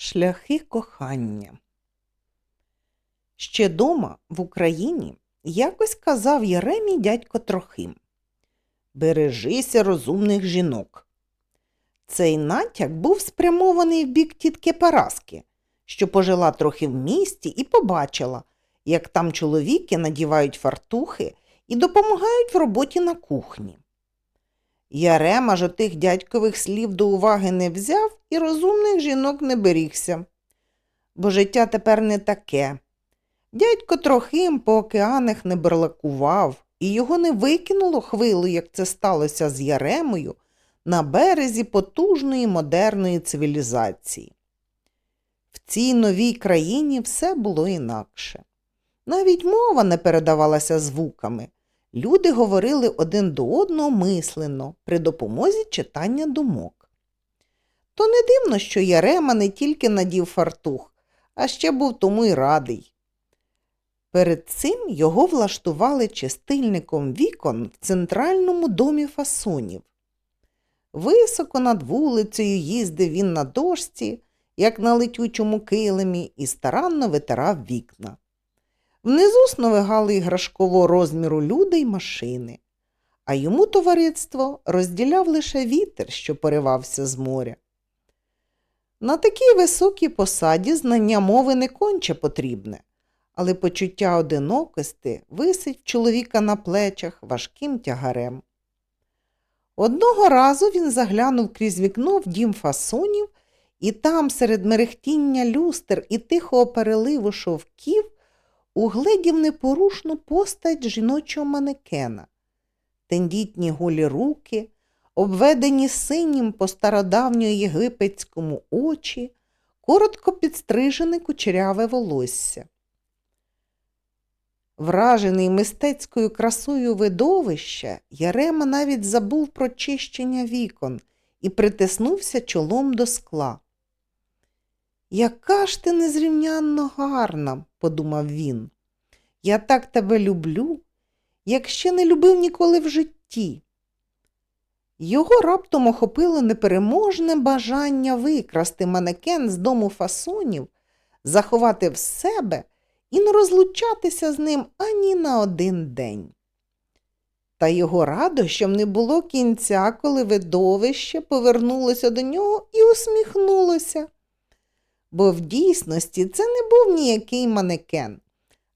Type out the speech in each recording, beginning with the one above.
Шляхи кохання. Ще дома в Україні якось казав Єремій дядько Трохим. Бережися розумних жінок. Цей натяк був спрямований в бік тітки Параски, що пожила трохи в місті і побачила, як там чоловіки надівають фартухи і допомагають в роботі на кухні. Ярема ж отих дядькових слів до уваги не взяв і розумних жінок не берігся. Бо життя тепер не таке. Дядько Трохим по океанах не берлакував, і його не викинуло хвилу, як це сталося з Яремою, на березі потужної модерної цивілізації. В цій новій країні все було інакше. Навіть мова не передавалася звуками. Люди говорили один до одного мислено при допомозі читання думок. То не дивно, що Ярема не тільки надів фартух, а ще був тому й радий. Перед цим його влаштували чистильником вікон в центральному домі фасонів. Високо над вулицею їздив він на дошці, як на летючому килимі, і старанно витирав вікна. Внизу сновигали іграшкового розміру люди й машини, а йому товариство розділяв лише вітер, що поривався з моря. На такій високій посаді знання мови не конче потрібне, але почуття одинокості висить чоловіка на плечах важким тягарем. Одного разу він заглянув крізь вікно в дім фасонів, і там, серед мерехтіння люстр і тихого переливу шовків, угледів непорушну постать жіночого манекена, тендітні голі руки, обведені синім по стародавньо єгипетському очі, коротко підстрижене кучеряве волосся. Вражений мистецькою красою видовища, Ярема навіть забув про чищення вікон і притиснувся чолом до скла. Яка ж ти незрівнянно гарна, подумав він. Я так тебе люблю, як ще не любив ніколи в житті. Його раптом охопило непереможне бажання викрасти манекен з дому фасонів, заховати в себе і не розлучатися з ним ані на один день. Та його радощам не було кінця, коли видовище повернулося до нього і усміхнулося. Бо в дійсності це не був ніякий манекен,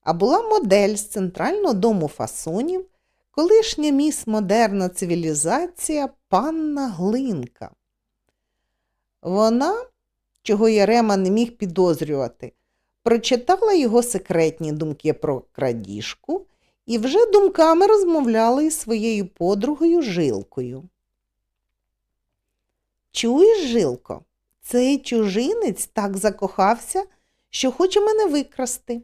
а була модель з центрального дому фасонів, колишня міс модерна цивілізація панна Глинка. Вона, чого Ярема не міг підозрювати, прочитала його секретні думки про крадіжку і вже думками розмовляла із своєю подругою Жилкою. Чуєш, Жилко, цей чужинець так закохався, що хоче мене викрасти.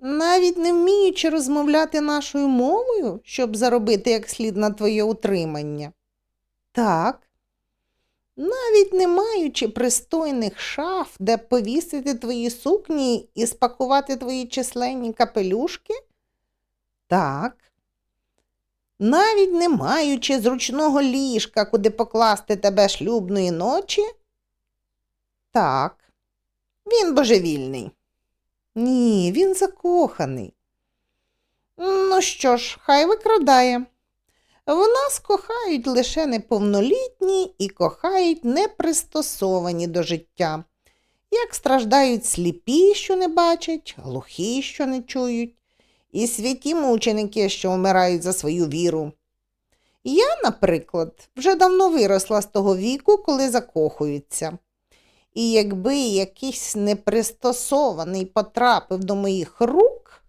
Навіть не вміючи розмовляти нашою мовою, щоб заробити як слід на твоє утримання. Так, навіть не маючи пристойних шаф, де повісити твої сукні і спакувати твої численні капелюшки? Так. Навіть не маючи зручного ліжка, куди покласти тебе шлюбної ночі? Так, він божевільний. Ні, він закоханий. Ну що ж, хай викрадає. В нас кохають лише неповнолітні і кохають непристосовані до життя, як страждають сліпі, що не бачать, глухі, що не чують, і святі мученики, що вмирають за свою віру. Я, наприклад, вже давно виросла з того віку, коли закохуються. І якби якийсь непристосований потрапив до моїх рук,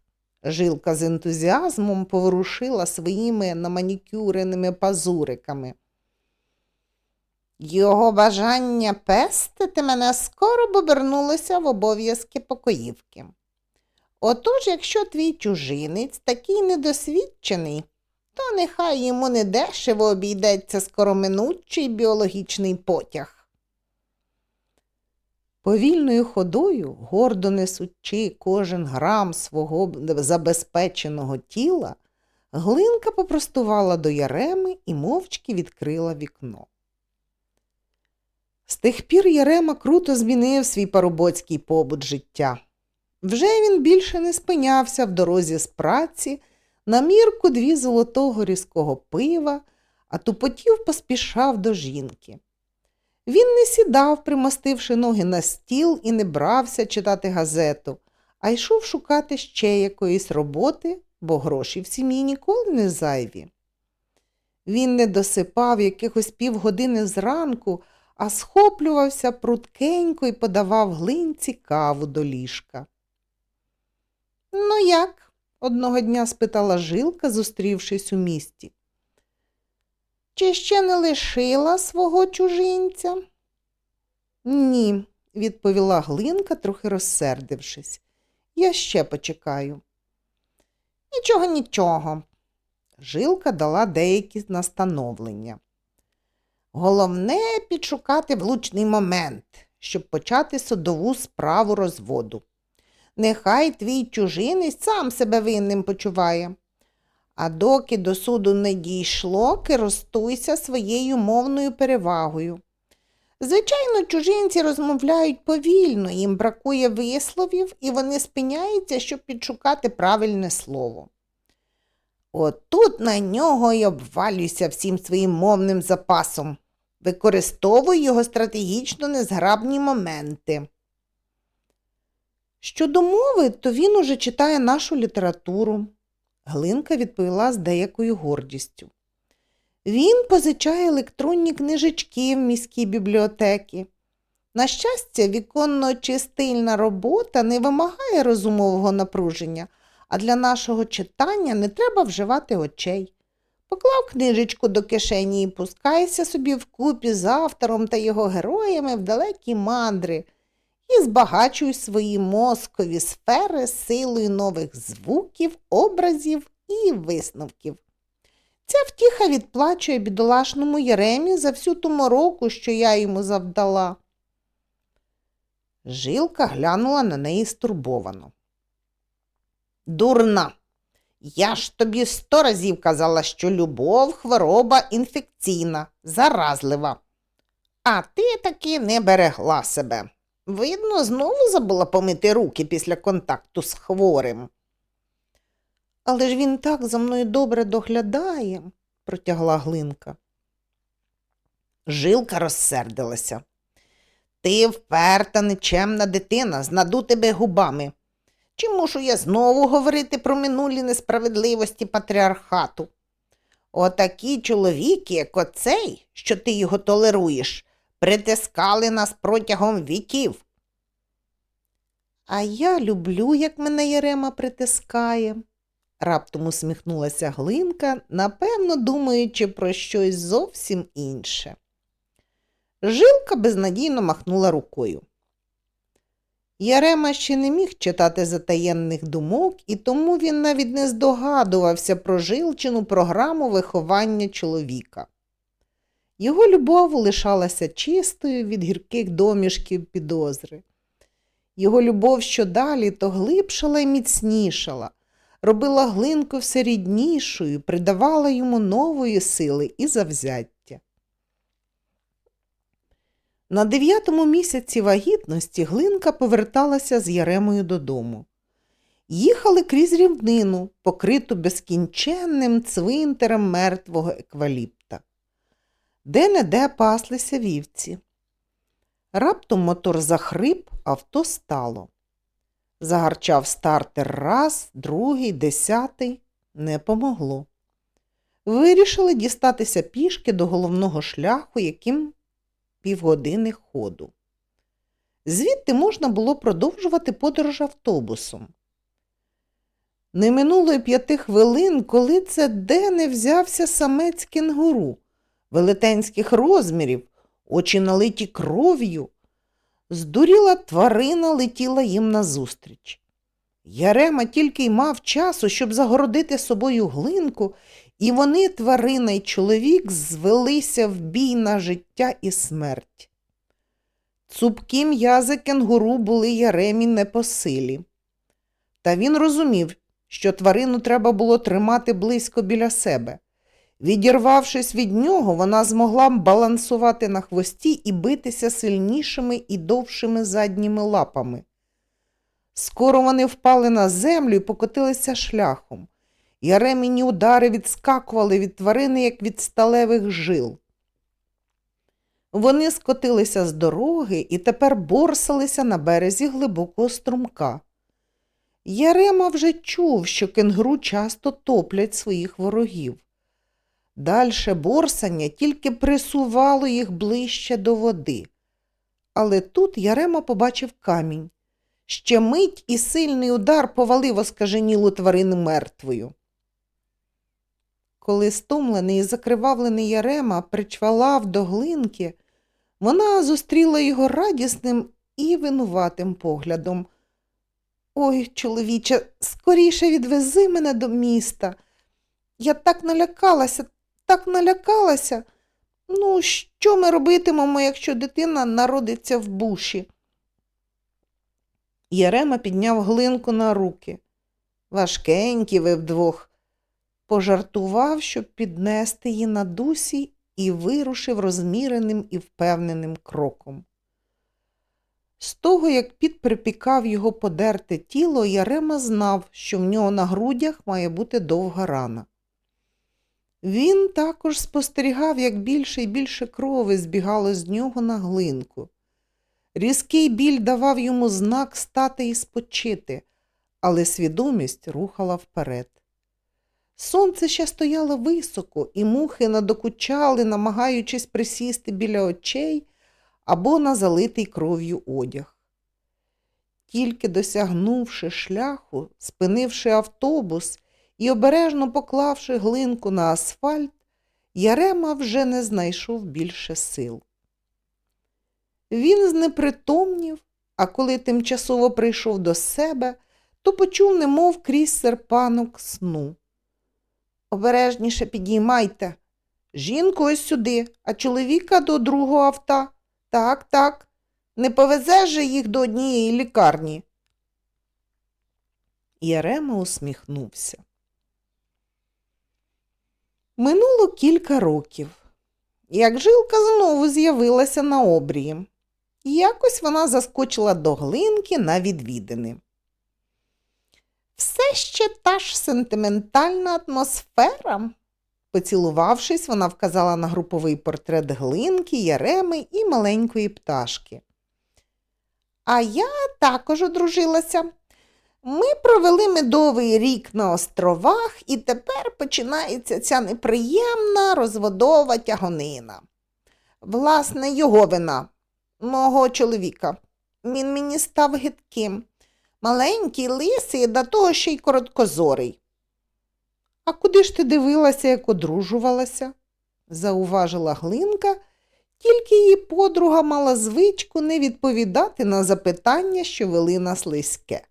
жилка з ентузіазмом поворушила своїми наманікюреними пазуриками. Його бажання пестити мене скоро б обернулося в обов'язки покоївки. Отож, якщо твій чужинець такий недосвідчений, то нехай йому недешево обійдеться скороминучий біологічний потяг. Повільною ходою, гордо несучи кожен грам свого забезпеченого тіла, глинка попростувала до яреми і мовчки відкрила вікно. З тих пір Єрема круто змінив свій парубоцький побут життя. Вже він більше не спинявся в дорозі з праці на мірку дві золотого різкого пива, а тупотів поспішав до жінки. Він не сідав, примостивши ноги на стіл, і не брався читати газету, а йшов шукати ще якоїсь роботи, бо гроші в сім'ї ніколи не зайві. Він не досипав якихось півгодини зранку, а схоплювався пруткенько і подавав глинці каву до ліжка. Ну, як? одного дня спитала жилка, зустрівшись у місті. Чи ще не лишила свого чужинця? Ні, відповіла Глинка, трохи розсердившись. Я ще почекаю. Нічого, нічого. Жилка дала деякі настановлення. Головне підшукати влучний момент, щоб почати судову справу розводу. Нехай твій чужинець сам себе винним почуває. А доки до суду не дійшло, користуйся своєю мовною перевагою. Звичайно, чужинці розмовляють повільно, їм бракує висловів, і вони спиняються, щоб підшукати правильне слово. Отут на нього й обвалюйся всім своїм мовним запасом. Використовуй його стратегічно незграбні моменти. Щодо мови, то він уже читає нашу літературу. Глинка відповіла з деякою гордістю. Він позичає електронні книжечки в міській бібліотеки. На щастя, віконно-чистильна робота не вимагає розумового напруження, а для нашого читання не треба вживати очей. Поклав книжечку до кишені і пускайся собі вкупі з автором та його героями в далекі мандри і збагачуй свої мозкові сфери силою нових звуків, образів і висновків. Ця втіха відплачує бідолашному Єремі за всю ту мороку, що я йому завдала. Жилка глянула на неї стурбовано. Дурна, я ж тобі сто разів казала, що любов хвороба інфекційна, заразлива. А ти таки не берегла себе. Видно, знову забула помити руки після контакту з хворим. Але ж він так за мною добре доглядає, протягла Глинка. Жилка розсердилася. Ти вперта нечемна дитина, з надутими губами. Чи мушу я знову говорити про минулі несправедливості патріархату? Отакі чоловіки, як оцей, що ти його толеруєш, притискали нас протягом віків. А я люблю, як мене Ярема притискає, раптом усміхнулася Глинка, напевно, думаючи про щось зовсім інше. Жилка безнадійно махнула рукою. Ярема ще не міг читати затаєнних думок, і тому він навіть не здогадувався про жилчину програму виховання чоловіка. Його любов лишалася чистою від гірких домішків підозри. Його любов щодалі то глибшала і міцнішала, робила глинку все ріднішою, придавала йому нової сили і завзяття. На дев'ятому місяці вагітності Глинка поверталася з Яремою додому. Їхали крізь рівнину, покриту безкінченним цвинтарем мертвого екваліпта. Де-не-де паслися вівці. Раптом мотор захрип, авто стало. Загарчав стартер раз, другий, десятий. Не помогло. Вирішили дістатися пішки до головного шляху, яким півгодини ходу. Звідти можна було продовжувати подорож автобусом. Не минуло й п'яти хвилин, коли це де не взявся самець кенгуру велетенських розмірів, очі налиті кров'ю. Здуріла тварина летіла їм назустріч. Ярема тільки й мав часу, щоб загородити собою глинку, і вони, тварина й чоловік, звелися в бій на життя і смерть. Цупкі м'язи кенгуру були Яремі не по силі. Та він розумів, що тварину треба було тримати близько біля себе. Відірвавшись від нього, вона змогла балансувати на хвості і битися сильнішими і довшими задніми лапами. Скоро вони впали на землю і покотилися шляхом. Яреміні удари відскакували від тварини, як від сталевих жил. Вони скотилися з дороги і тепер борсалися на березі глибокого струмка. Ярема вже чув, що кенгуру часто топлять своїх ворогів. Дальше борсання тільки присувало їх ближче до води. Але тут Ярема побачив камінь. Ще мить і сильний удар повалив оскаженілу тварину мертвою. Коли стомлений і закривавлений Ярема причвалав до глинки, вона зустріла його радісним і винуватим поглядом. Ой, чоловіче, скоріше відвези мене до міста. Я так налякалася, так налякалася. Ну, що ми робитимемо, якщо дитина народиться в буші? Ярема підняв глинку на руки. Важкенькі ви вдвох. Пожартував, щоб піднести її на дусі, і вирушив розміреним і впевненим кроком. З того, як під припікав його подерте тіло, Ярема знав, що в нього на грудях має бути довга рана. Він також спостерігав, як більше і більше крови збігало з нього на глинку. Різкий біль давав йому знак стати і спочити, але свідомість рухала вперед. Сонце ще стояло високо, і мухи надокучали, намагаючись присісти біля очей або на залитий кров'ю одяг. Тільки досягнувши шляху, спинивши автобус і обережно поклавши глинку на асфальт, Ярема вже не знайшов більше сил. Він знепритомнів, а коли тимчасово прийшов до себе, то почув, немов крізь серпанок сну. Обережніше підіймайте. Жінку ось сюди, а чоловіка до другого авто. Так, так. Не повезе же їх до однієї лікарні. Ярема усміхнувся. Минуло кілька років, як жилка знову з'явилася на обрії. Якось вона заскочила до глинки на відвідини. Все ще та ж сентиментальна атмосфера. Поцілувавшись, вона вказала на груповий портрет глинки, яреми і маленької пташки. А я також одружилася. Ми провели медовий рік на островах, і тепер починається ця неприємна розводова тягонина. Власне, його вина, мого чоловіка. Він мені став гидким. Маленький, лисий, до того ще й короткозорий. А куди ж ти дивилася, як одружувалася? зауважила Глинка, тільки її подруга мала звичку не відповідати на запитання, що вели на слизьке.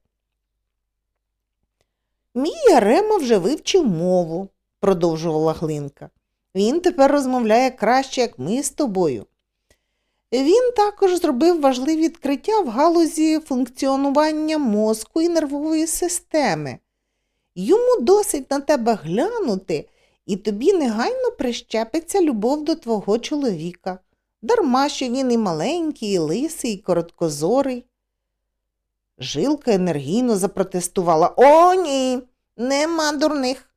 Мій Ярема вже вивчив мову, продовжувала Глинка. Він тепер розмовляє краще, як ми з тобою. Він також зробив важливі відкриття в галузі функціонування мозку і нервової системи. Йому досить на тебе глянути, і тобі негайно прищепиться любов до твого чоловіка, дарма що він і маленький, і лисий, і короткозорий. Жилка енергійно запротестувала О, ні, нема дурних.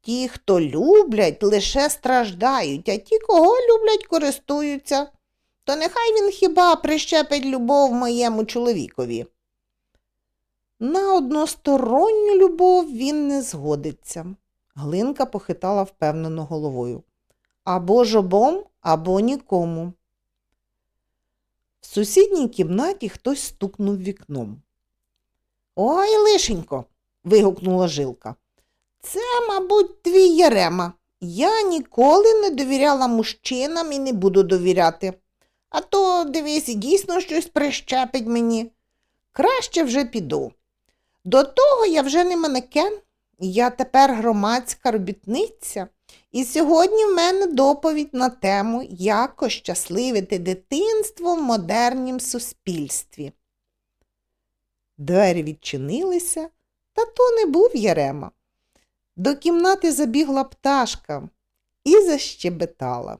Ті, хто люблять, лише страждають, а ті, кого люблять, користуються. То нехай він хіба прищепить любов моєму чоловікові. На односторонню любов він не згодиться. Глинка похитала впевнено головою. Або жобом, або нікому. В сусідній кімнаті хтось стукнув вікном. Ой, лишенько. вигукнула жилка. Це, мабуть, твій Ярема. Я ніколи не довіряла мужчинам і не буду довіряти. А то, дивись, дійсно щось прищепить мені. Краще вже піду. До того я вже не манекен, я тепер громадська робітниця, і сьогодні в мене доповідь на тему, як ощасливити дитинство в модернім суспільстві. Двері відчинилися, та то не був Ярема. До кімнати забігла пташка. і защебетала.